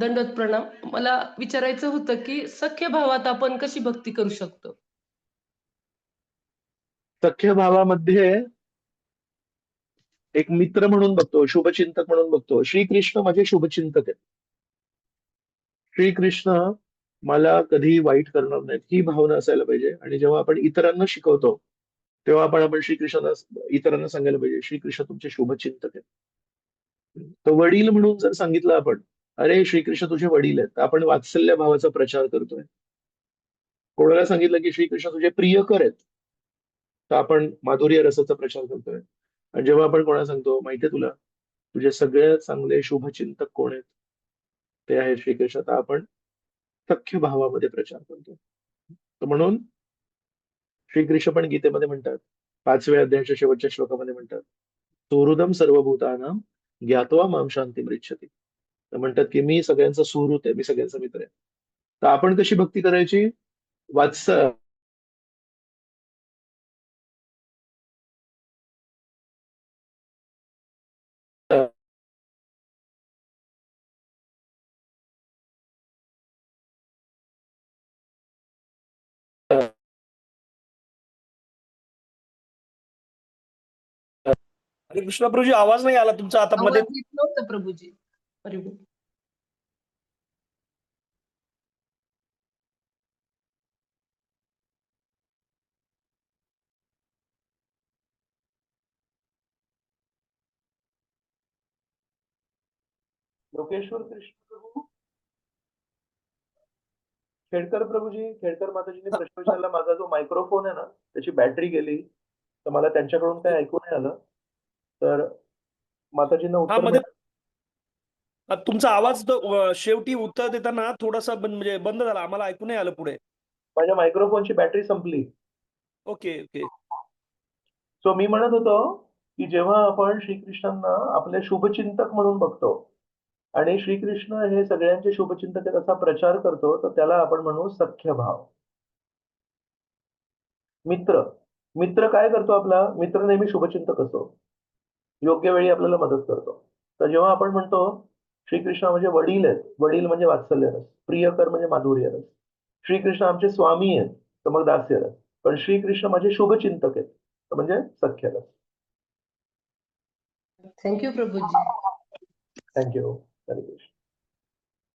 धन्यवाद प्रणाम. मला विचारायचं होतं की सख्य भावात आपण कशी भक्ती करू शकतो? सख्य भावामध्ये एक मित्र म्हणून बघतो शुभचिंतक म्हणून बघतो. श्रीकृष्ण माझे शुभचिंतक आहेत. श्रीकृष्ण मला कधी वाईट करणार नाहीत. ही भावना असायला पाहिजे. आणि जेव्हा आपण इतरांना शिकवतो तेव्हा आपण आपण श्रीकृष्णाला इतरांना सांगायला पाहिजे श्रीकृष्ण तुमचे शुभचिंतक आहेत. तर वडील म्हणून जर सांगितलं आपण अरे श्रीकृष्ण तुझे वडील आहेत आपण वात्सल्य भावाचा प्रचार करतोय. कोणाला सांगितलं की श्रीकृष्ण तुझे प्रियकर आहेत तर आपण माधुर्य रसाचा प्रचार करतोय. आणि जेव्हा आपण कोणाला सांगतो माहितीये तुला तुझे सगळ्यात चांगले शुभचिंतक कोण आहेत? ते आहे श्रीकृष्ण. तर आपण सख्य भावामध्ये प्रचार करतो तर म्हणून श्रीकृष्ण पण गीतेमध्ये म्हणतात पाचव्या अध्यायाच्या शेवटच्या श्लोकामध्ये म्हणतात सुहृदम सर्वभूतानां ज्ञातवा माम शांती मृच्छती. तर म्हणतात की मी सगळ्यांचा सुहृत आहे मी सगळ्यांचा मित्र आहे. तर आपण कशी भक्ती करायची? वात्स कृष्ण प्रभूजी आवाज नाही आला तुमचा आता मध्ये. प्रभूजी. लोकेश्वर कृष्ण प्रभू. खेडकर प्रभूजी खेडकर माताजींनी प्रश्न विचारला माझा जो मायक्रोफोन आहे ना त्याची बॅटरी गेली. तर मला त्यांच्याकडून काही ऐकू नाही आलं. तर माताजींना उत्तर तुमचा आवाज शेवटी उत्तर देताना थोडासा बंद म्हणजे बंद झाला. आम्हाला ऐकू नाही आलं पुढे. माझ्या मायक्रोफोनची बॅटरी संपली. Okay okay. सो मी म्हणत होतो की जेव्हा आपण श्रीकृष्णांना आपले शुभचिंतक म्हणून बघतो आणि श्रीकृष्ण हे सगळ्यांचे शुभचिंतक असा प्रचार करतो तर त्याला आपण म्हणू सख्य भाव. मित्र. मित्र काय करतो आपला? मित्र नेहमी शुभचिंतक असतो. योग्य वेळी आपल्याला मदत करतो. तर जेव्हा आपण म्हणतो श्रीकृष्ण म्हणजे वडील आहेत वडील म्हणजे वात्सल्य रस प्रियकर म्हणजे माधुर्य रस. श्रीकृष्ण आमचे स्वामी आहेत तर मग दास्य रस. पण श्रीकृष्ण माझे शुभचिंतक आहेत तर म्हणजे सख्य रस. थँक्यू प्रभूजी. थँक्यू हरे कृष्ण.